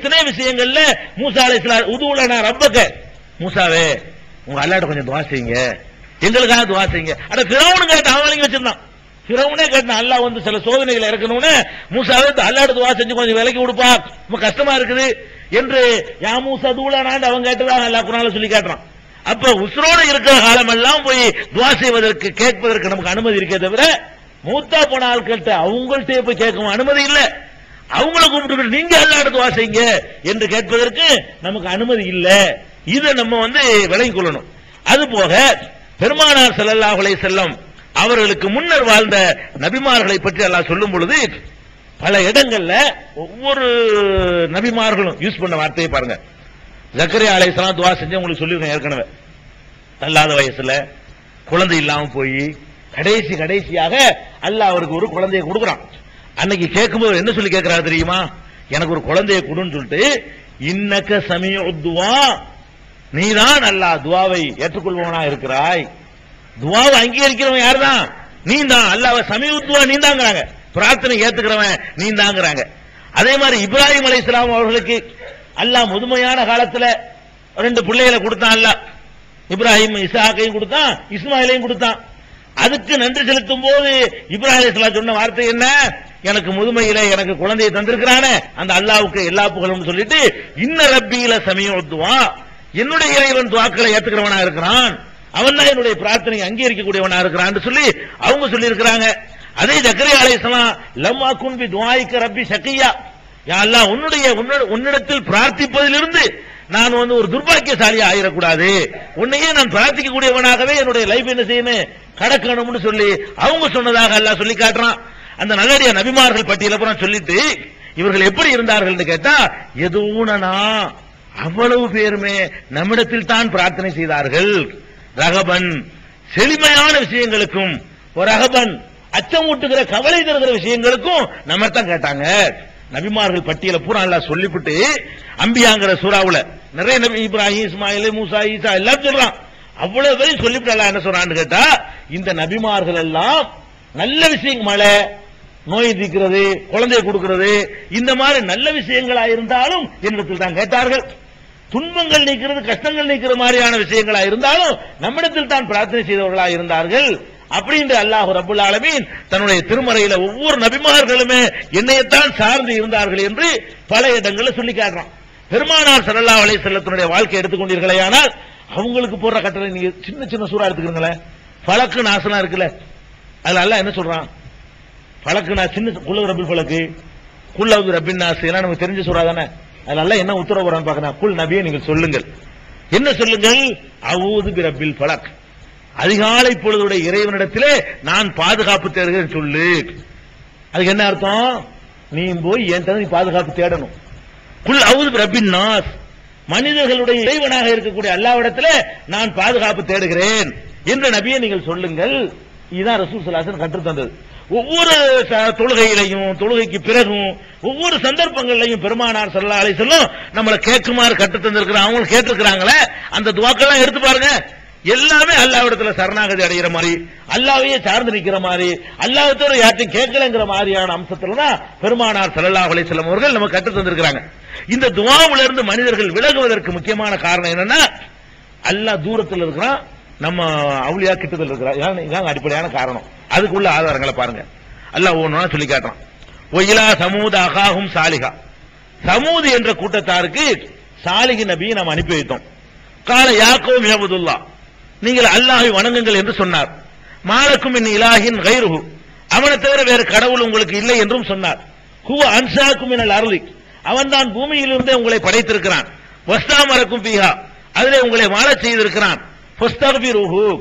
இத்தனை விஷயங்கள்ல மூசா அலைஹிஸ்ஸலாம் உதுவுலனா ரப்பக்க. மூசாவே உங்க அல்லாட்ட கொஞ்சம் துவா செய்யுங்க. எங்களுக்காக துவா செய்யுங்க. அட ஃபிரௌன் கேட்ட அவன் வச்சிருந்தான். ஃபிரௌனே கேட்டான் அல்லாஹ் வந்து சில சோதனைகளை இறக்கணும்னு. மூசாவே அல்லாட்ட துவா செஞ்சு கொஞ்சம் விலைக்கு கொடுப்பா. ரொம்ப கஷ்டமா இருக்குது. என்று யா மூசா தூளானாண்டு அவன் கேட்டதான் அல்லா குரான சொல்லி காட்டுறான். அப்ப உசுரோடு இருக்கிற காலமெல்லாம் போய் துவா செய்வதற்கு கேட்பதற்கு நமக்கு அனுமதி இருக்கே தவிர மூத்தா போன ஆட்கள்கிட்ட அவங்கள்ட்ட போய் கேட்கவும் அனுமதி இல்ல. அவங்கள கூப்பிட்டு நீங்க எல்லா துவா செய்யுங்க என்று கேட்பதற்கு நமக்கு அனுமதி இல்லை. இதை நம்ம வந்து விளங்கிக் கொள்ளணும். அது போக பெருமானார் ஸல்லல்லாஹு செல்லம் அவர்களுக்கு முன்னர் வாழ்ந்த நபிமார்களை பற்றி எல்லாம் சொல்லும் பொழுது பல இடங்கள்ல ஒவ்வொரு நபிமார்களும் யூஸ் பண்ண வார்த்தையை பாருங்க. ஜக்கரியா அலைஹிஸ்ஸலாம் துவா செஞ்சு உங்களுக்கு சொல்லியிருக்கேன் ஏற்கனவே. தள்ளாத வயசுல குழந்தை இல்லாம போய் கடைசி கடைசியாக அல்ல அவருக்கு ஒரு குழந்தையை கொடுக்குறான். அன்னைக்கு கேட்கும்போது என்ன சொல்லி கேட்கிறாரு தெரியுமா? எனக்கு ஒரு குழந்தையை கொடுன்னு சொல்லிட்டு இன்னக்க சமய துவா. நீதான் அல்லா துவாவை ஏற்றுக்கொள்பவனா இருக்கிறாய். துவாவை அங்கீகரிக்கிறவன் யாருதான்? நீ தான் அல்லாவை சமீப துவா நீ தாங்கிறாங்க பிரார்த்தனை ஏத்துக்கிறவன் நீ தாங்கிறாங்க அதே மாதிரி இப்ராஹிம் அலைஹிஸ்ஸலாம் அவர்களுக்கு அல்லாஹ் முதுமையான காலத்துல ரெண்டு பிள்ளைகளை கொடுத்தான் அல்லாஹ். இப்ராஹிம் இசாக்கையும் கொடுத்தான் இஸ்மாயிலையும் கொடுத்தான். அதுக்கு நன்றி செலுத்தும் போது இப்ராஹிம் இஸ்லாம் சொன்ன வார்த்தை என்ன? எனக்கு முதுமையில எனக்கு குழந்தையை தந்திருக்கிறானே அந்த அல்லாவுக்கு எல்லா புகழும் சொல்லிட்டு இன்ன ரப்பியில சமயோத்துவா என்னுடைய இறைவன் துவாக்களை ஏத்துக்கிறவனா இருக்கிறான். அவன் தான் என்னுடைய பிரார்த்தனையை அங்கீகரிக்கக்கூடியவனா இருக்கிறான் சொல்லி அவங்க சொல்லி இருக்கிறாங்க அதே ஜக்கரியா அலைஹிஸ்ஸலாம் லம்மா குன்பி துவாய்க்க ரப்பி சக்கியா யா அல்லாஹ் உன்னுடைய உன்னிடத்தில் பிரார்த்திப்பதிலிருந்து நான் வந்து ஒரு துர்பாக்கியசாலியா ஆயிடக்கூடாது உன்னையே நான் பிரார்த்திக்க கூடியவனாகவே என்னுடைய லைஃப் என்ன செய்யணும் கடக்கணும்னு சொல்லி அவங்க சொன்னதாக அல்லாஹ் சொல்லி காட்டுறான். அந்த நல்லடிய நபிமார்கள் பட்டியல பூரா சொல்லிட்டு இவர்கள் எப்படி இருந்தார்கள் கேட்டா எதுவுனனா அவ்வளவு பேருமே நம்மிடத்தில் தான் பிரார்த்தனை செய்தார்கள். ரகபன் செழுமையான விஷயங்களுக்கும் ஒரு ரகபன் அச்சமூட்டுகிற கவலை தருகிற விஷயங்களுக்கும் நம்ம தான் கேட்டாங்க. நபிமார்கள் பட்டியல பூரா எல்லாம் சொல்லிவிட்டு அம்பியாங்கிற சூறாவுல நிறைய நபி இப்ராஹிம் இஸ்மாயில் மூசா ஈசா எல்லாம் சொல்றான். அவ்வளவு பேரும் சொல்லிவிட்டு என்ன சொல்றான்னு கேட்டா இந்த நபிமார்கள் எல்லாம் நல்ல விஷயம் மழை நோய் தீர்க்கிறது குழந்தையை கொடுக்கிறது இந்த மாதிரி நல்ல விஷயங்களா இருந்தாலும் என்னிடத்தில் தான் கேட்டார்கள். துன்பங்கள் நீக்கிறது கஷ்டங்கள் நீக்கிற மாதிரியான விஷயங்களா இருந்தாலும் நம்மிடத்தில் தான் பிரார்த்தனை செய்தவர்களா இருந்தார்கள் அப்படின்ற அல்லாஹ் ரபுல் ஆலமீன் தன்னுடைய திருமறையில ஒவ்வொரு நபிமார்களுமே என்னையத்தான் சார்ந்து இருந்தார்கள் என்று பல இடங்களில் சொல்லி காட்டுறான். பெருமானார் சரல்லா அலைஹி செல்லத்தினுடைய வாழ்க்கை எடுத்துக்கொண்டீர்களேயானால் அவங்களுக்கு போடுற கட்டளை நீங்க சின்ன சின்ன சூறா எடுத்துக்கிறீங்களே. பழக்கு நாசனா இருக்குல்ல. அதுல அல்ல என்ன சொல்றான்? பழக்குனா சின்ன குள்ள ரபில் பழக்கு குல்லவது ரபின் நாஸ் எல்லாம் நமக்கு தெரிஞ்ச சொல்றா தானே. அதனால என்ன உத்தரவு போறான்னு பாக்கணும் குல் நபியை நீங்கள் சொல்லுங்கள். என்ன சொல்லுங்கள்? அவுது பி பழக் அதிகாலை பொழுதுடைய இறைவனிடத்திலே நான் பாதுகாப்பு தேடுகிறேன் சொல்லு. அதுக்கு என்ன அர்த்தம்? நீ போய் என் நீ பாதுகாப்பு தேடணும். குல் அவுது ரப்பின் நாஸ். மனிதர்களுடைய இறைவனாக இருக்கக்கூடிய அல்லாவிடத்தில் நான் பாதுகாப்பு தேடுகிறேன். என்ற நபியை நீங்கள் சொல்லுங்கள். இதுதான் ரசூல் சலாசன் கற்றுத்தந்தது. ஒவ்வொரு ச- தொழுகையிலையும் தொழுகைக்கு பிறகும் ஒவ்வொரு சந்தர்ப்பங்கள்லையும் பெருமானார் சல்லா அலை சொல்லும் நம்மளை கேட்குமாறு கற்றுத் தந்திருக்கிறாங்க அவங்களும் கேட்டிருக்கிறாங்களே அந்த துவாக்கெல்லாம் எடுத்து பாருங்க. எல்லாமே அல்லாவிடத்துல சரணாகதி அடைகிற மாதிரி அல்லாவையே சார்ந்து நிற்கிற மாதிரி அல்லாஹ்விட யார்ட்டையும் கேட்கலங்கிற மாதிரியான அம்சத்துல தான் பெருமானார் சல்லா அலை வஸல்லம் அவர்கள் நம்ம கற்றுத் தந்திருக்கிறாங்க. இந்த துவாவில இருந்து மனிதர்கள் விலகுவதற்கு முக்கியமான காரணம் என்னன்னா அல்லாஹ் தூரத்தில் இருக்கிறான் நம்ம அவுளியா கிட்டத்தில் இருக்கிறான். இதான் இதான் அடிப்படையான காரணம். அதுக்குள்ள ஆதாரங்களை பாருங்க. அல்லாஹ் ஒன்னு சொல்லி காட்டுறான். ஒயிலா சமூத அகாஹும் சாலிகா சமூது என்ற கூட்டத்தாருக்கு சாலிகி நபியை நாம் அனுப்பி வைத்தோம். கால யாக்கோம் ஏபதுல்லா நீங்கள் அல்லாஹை வணங்குங்கள் என்று சொன்னார். மாலக்கும் இன் இலாஹின் கைருஹு. அவனை தவிர வேறு கடவுள் உங்களுக்கு இல்லை என்றும் சொன்னார். ஹூ அன்சாக்கும் மினல் அருளி அவன்தான் பூமியிலிருந்தே உங்களை படைத்திருக்கிறான். வஸ்தாமரக்கும் பீஹா. அதிலே உங்களை வாழச் செய்திருக்கிறான். ஃபஸ்தக்பிருஹு.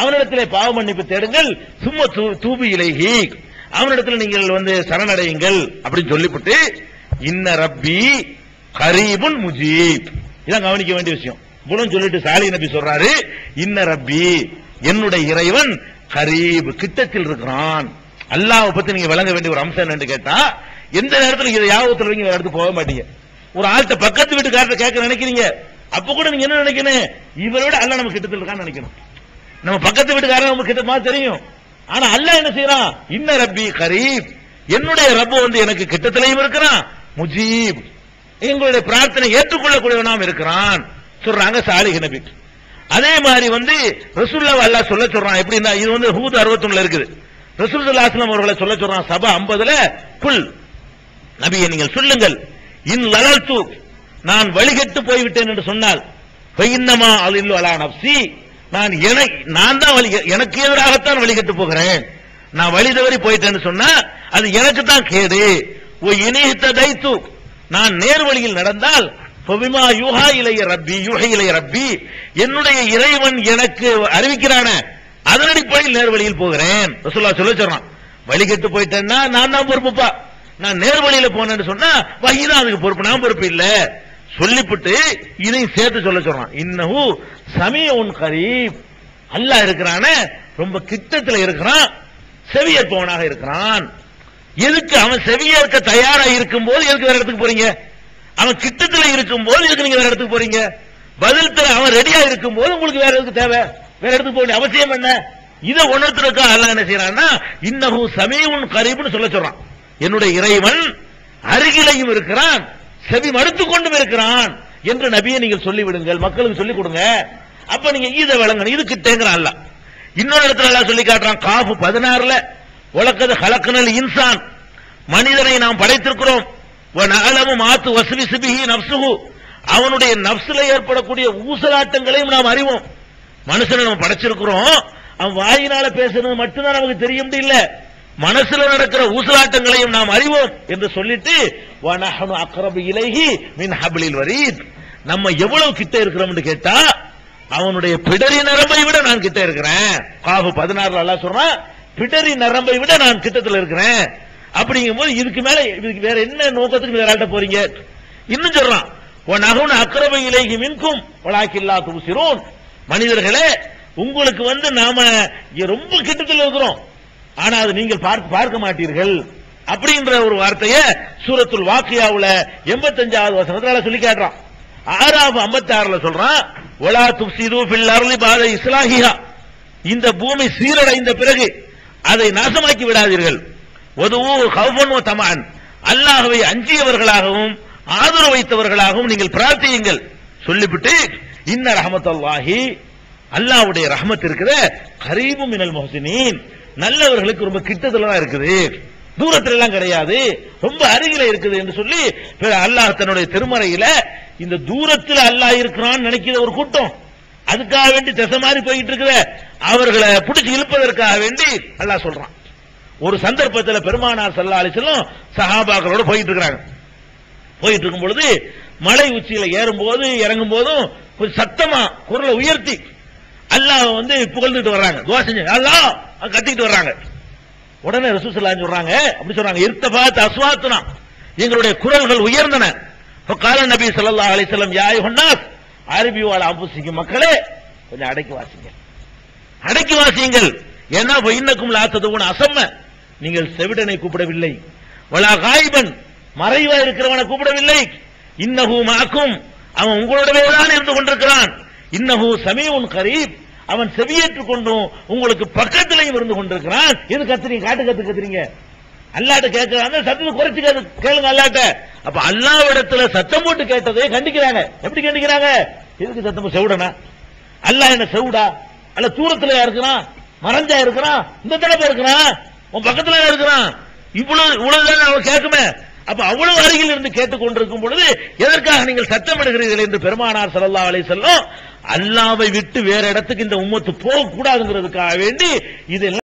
அவனிடத்திலே பாவ மன்னிப்பு தேடுங்கள். சும்மா தூ- தூபி இலகி. அவனிடத்தில் நீங்கள் வந்து சரணடையுங்கள் அப்படின்னு சொல்லிவிட்டு இன்ன ரப்பி கரீபுன் முஜீப். இதான் கவனிக்க வேண்டிய விஷயம். குணம் சொல்லிட்டு சாலி நபி சொல்றாரு இன்ன ரப்பி என்னுடைய இறைவன் கரீப் கிட்டத்தில் இருக்கிறான். அல்லாஹ்வை பத்தி நீங்க விளங்க வேண்டிய ஒரு அம்சம் என்னன்னு கேட்டா எந்த நேரத்துல இதை யாபத்தில் நீங்க எடுத்து போக மாட்டீங்க. ஒரு ஆள்கிட்ட பக்கத்து வீட்டுக்காரத்தை கேட்க நினைக்கிறீங்க. அப்ப கூட நீங்க என்ன நினைக்கணும்? இவரை விட நம்ம கிட்டத்தில் இருக்கான்னு நினைக்கணும். நம்ம பக்கத்து வீட்டுக்காரன் நம்ம கிட்ட மாதிரி தெரியும். ஆனா அல்ல என்ன செய்யறான்? இன்ன ரப்பி கரீப். என்னுடைய ரப்பு வந்து எனக்கு கிட்டத்திலையும் இருக்கிறான். முஜீப். எங்களுடைய பிரார்த்தனை ஏற்றுக்கொள்ளக்கூடியவனாம் இருக்கிறான். சொல்றாங்க சாலிக நபி. அதே மாதிரி வந்து ரசூல்லா அல்லா சொல்ல சொல்றான். எப்படின்னா இது வந்து ஹூத் 61 இருக்குது. ரசூல் சல்லாஸ்லாம் அவர்களை சொல்ல சொல்றான். சபா 50ல குல் நபியை நீங்கள் சொல்லுங்கள். இன் லலல்து நான் வழிகட்டு போய்விட்டேன் என்று சொன்னால் அது இல்லை அலா நப்சி நான் நான் தான் வழி எனக்கு எதிராகத்தான் வழிகட்டு போகிறேன். நான் வழி தவறி போயிட்டேன்னு சொன்னா அது எனக்கு தான் கேடு. ஓ இணைத்த தைத்து. நான் நேர் வழியில் நடந்தால் ஃபபிமா யூஹா இளைய ரப்பி யூஹை இளைய ரப்பி என்னுடைய இறைவன் எனக்கு அறிவிக்கிறான அதன் அடிப்படையில் நேர் வழியில் போகிறேன். ரசூல்லா சொல்ல சொல்றான். வழிகட்டு போயிட்டேன்னா நான் தான் பொறுப்புப்பா. நான் நேர் வழியில போனேன்னு சொன்னா வகிதான் அதுக்கு பொறுப்பு. நான் பொறுப்பு இல்லை. சொல்லிவிட்டு இதையும் சேர்த்து சொல்ல சொல்றான். இன்னஹு சமீஉன் கரீப். அல்லாஹ் இருக்கிறான ரொம்ப கிட்டத்தில் இருக்கிறான் செவியற்பவனாக இருக்கிறான். எதுக்கு அவன் செவியேற்க தயாரா இருக்கும் போது எதுக்கு வேற இடத்துக்கு போறீங்க? அவன் கிட்டத்தில் இருக்கும் போது எதுக்கு நீங்க வேற இடத்துக்கு போறீங்க? பதில் தர அவன் ரெடியா இருக்கும் போது உங்களுக்கு வேற எதுக்கு தேவை? வேற இடத்துக்கு போக வேண்டிய அவசியம் என்ன? இதை உணர்த்துறதுக்கா அல்ல என்ன செய்யறான்னா இன்னஹு சமீஉன் கரீப்னு சொல்ல சொல்றான். என்னுடைய இறைவன் அருகிலையும் இருக்கிறான் செவி மறுத்து கொண்டும் இருக்கிறான் என்று நபியை நீங்கள் சொல்லிவிடுங்கள் மக்களுக்கு சொல்லிக் கொடுங்க அப்ப நீங்க ஈத வழங்கணும் இதுக்கு தேங்குறான் அல்ல. இன்னொரு இடத்துல எல்லாம் சொல்லி காட்டுறான் காபு பதினாறுல உலக்கது கலக்குனல் இன்சான். மனிதனை நாம் படைத்திருக்கிறோம். நகலமும் மாத்து வசதி சிபிஹி நப்சுகு அவனுடைய நப்சுல ஏற்படக்கூடிய ஊசலாட்டங்களையும் நாம் அறிவோம். மனுஷனை நம்ம படைச்சிருக்கிறோம். அவன் வாயினால பேசுறது மட்டும்தான் நமக்கு தெரியும் இல்ல மனசுல நடக்கிற ஊசலாட்டங்களையும் நாம் அறிவோம் என்று சொல்லிட்டு வனஹனு அக்ரபு இலைஹி மின் ஹபிலில் வரீத் நம்ம எவ்வளவு கிட்ட இருக்கிறோம்னு கேட்டா அவனுடைய பிடரி நரம்பை விட நான் கிட்ட இருக்கிறேன். காபு பதினாறுல அல்லா சொல்றான் பிடரி நரம்பை விட நான் கிட்டத்தில் இருக்கிறேன். அப்படிங்கும் போது இதுக்கு மேல இதுக்கு வேற என்ன நோக்கத்துக்கு வேற போறீங்க? இன்னும் சொல்றான் உன் அகுன் அக்ரபை இலகி மின்கும் வளாக்கில்லா துசிரோன் மனிதர்களே உங்களுக்கு வந்து நாம ரொம்ப கிட்டத்தில் இருக்கிறோம். ஆனா அது நீங்கள் பார்க்க பார்க்க மாட்டீர்கள். அப்படின்ற ஒரு வார்த்தையை சூரத்துல் வாக்கியாவுல எண்பத்தஞ்சாவது வசனத்துல சொல்லி காட்டுறான். ஆறாவது ஐம்பத்தி ஆறுல சொல்றான் ஒலா துப்சிது பாத இஸ்லாஹியா இந்த பூமி சீரடைந்த பிறகு அதை நாசமாக்கி விடாதீர்கள். அல்லாஹவை தமான் அஞ்சியவர்களாகவும் ஆதரவு வைத்தவர்களாகவும் நீங்கள் பிரார்த்தியுங்கள். சொல்லிவிட்டு இன்ன ரஹமத்துல்லாஹி அல்லாவுடைய ரஹமத் இருக்கிற கரீபு மினல் மொஹசினின். நல்லவர்களுக்கு ரொம்ப கிட்டத்துல தான் இருக்குது. தூரத்துல எல்லாம் கிடையாது. ரொம்ப அருகில இருக்குது என்று சொல்லி அல்லாஹ் தன்னுடைய திருமறையில இந்த தூரத்தில் அல்லாஹ் இருக்கிறான்னு நினைக்கிற ஒரு கூட்டம். அதுக்காக வேண்டி திசை மாறி போயிட்டு இருக்கிற அவர்களை பிடிச்சி இழுப்பதற்காக வேண்டி அல்லாஹ் சொல்றான். ஒரு சந்தர்ப்பத்தில் பெருமானார் சல்லா அலிசல்லம் சஹாபாக்களோட போயிட்டு இருக்கிறாங்க போயிட்டு இருக்கும் பொழுது மலை உச்சியில ஏறும் போது இறங்கும் போதும் கொஞ்சம் சத்தமா குரலை உயர்த்தி அல்லாஹ் வந்து புகழ்ந்துட்டு வர்றாங்க. துவா செஞ்சு அல்லாஹ் கத்திக்கிட்டு வர்றாங்க. உடனே ரசூசல்லா சொல்றாங்க அப்படி சொல்றாங்க இருத்தபாத் அஸ்வாத்துனா. எங்களுடைய குரல்கள் உயர்ந்தன. கால நபி ஸல்லல்லாஹு அலிசல்லம் யாய் ஹொன்னாஸ் அரபி வாழ அம்புசிக்கும் மக்களே கொஞ்சம் அடக்கி வாசிங்க. அடக்கி வாசியுங்கள். ஏன்னா இன்னக்கும் லாத்ததுவன் அசம்ம நீங்கள் செவிடனை கூப்பிடவில்லை. வலா காய்பன் மறைவா இருக்கிறவனை கூப்பிடவில்லை. இன்னஹு மாக்கும் அவன் உங்களோடவே தான் இருந்து கொண்டிருக்கிறான். இன்னஹூ சமீ உன் கரீப். அவன் செவியேற்றுக் கொண்டும் உங்களுக்கு பக்கத்திலையும் இருந்து கொண்டிருக்கிறான். எது கத்துறீங்க? காட்டு கத்து கத்துறீங்க? அல்லாட்ட கேட்கிறாங்க சத்தத்தை குறைச்சு கேளுங்க அல்லாட்ட. அப்ப அல்லாவிடத்துல சத்தம் போட்டு கேட்டதை கண்டிக்கிறாங்க. எப்படி கண்டிக்கிறாங்க? எதுக்கு சத்தம் செவிடனா? அல்லாஹ் என்ன செவுடா? அல்ல தூரத்துல இருக்கிறான் மறைஞ்சா இருக்கிறான் இந்த தடவை இருக்கிறான் உன் பக்கத்துல இருக்கிறான் இவ்வளவு இவ்வளவுதான் அவன் கேட்குமே. அப்ப அவ்வளவு அருகில் இருந்து கேட்டுக் கொண்டிருக்கும் பொழுது எதற்காக நீங்கள் சத்தமிடுகிறீர்கள் என்று பெருமானார் சல்லா அலை செல்லும் அல்லாவை விட்டு வேற இடத்துக்கு இந்த உம்மத்து போகக்கூடாதுங்கிறதுக்காக வேண்டி இதெல்லாம்